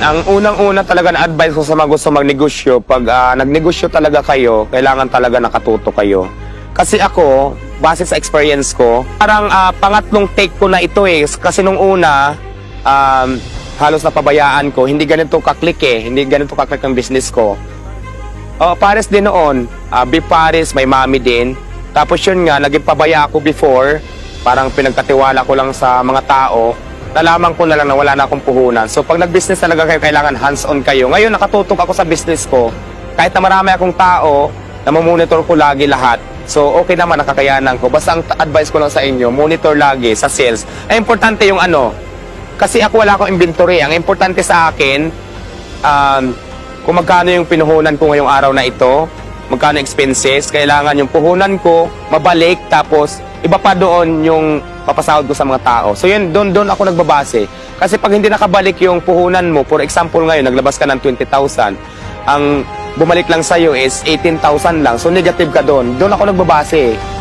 Ang unang-una talaga na advice ko sa mga gusto magnegosyo, pag ah, nagnegosyo talaga kayo, kailangan talaga nakatuto kayo. Kasi ako, base sa experience ko, parang ah, pangatlong take ko na ito eh. Kasi nung una, um, halos napabayaan ko, hindi ganito kaklik eh. Hindi ganito kaklik ang business ko. Oh, pares din noon. Uh, beef pares, may mami din. Tapos yun nga, naging pabaya ako before. Parang pinagkatiwala ko lang sa mga tao. Nalaman ko na lang na wala na akong puhunan. So pag nag-business talaga kayo, kailangan hands-on kayo. Ngayon, nakatutok ako sa business ko. Kahit na marami akong tao, namomonitor ko lagi lahat. So okay naman, nakakayanan ko. Basta ang advice ko lang sa inyo, monitor lagi sa sales. Ay, importante yung ano, kasi ako wala akong inventory. Ang importante sa akin, um, kung magkano yung pinuhunan ko ngayong araw na ito, magkano expenses, kailangan yung puhunan ko mabalik tapos iba pa doon yung papasahod ko sa mga tao. So yun, doon, doon ako nagbabase. Kasi pag hindi nakabalik yung puhunan mo, for example ngayon, naglabas ka ng 20,000, ang bumalik lang sa'yo is 18,000 lang. So negative ka doon. Doon ako nagbabase.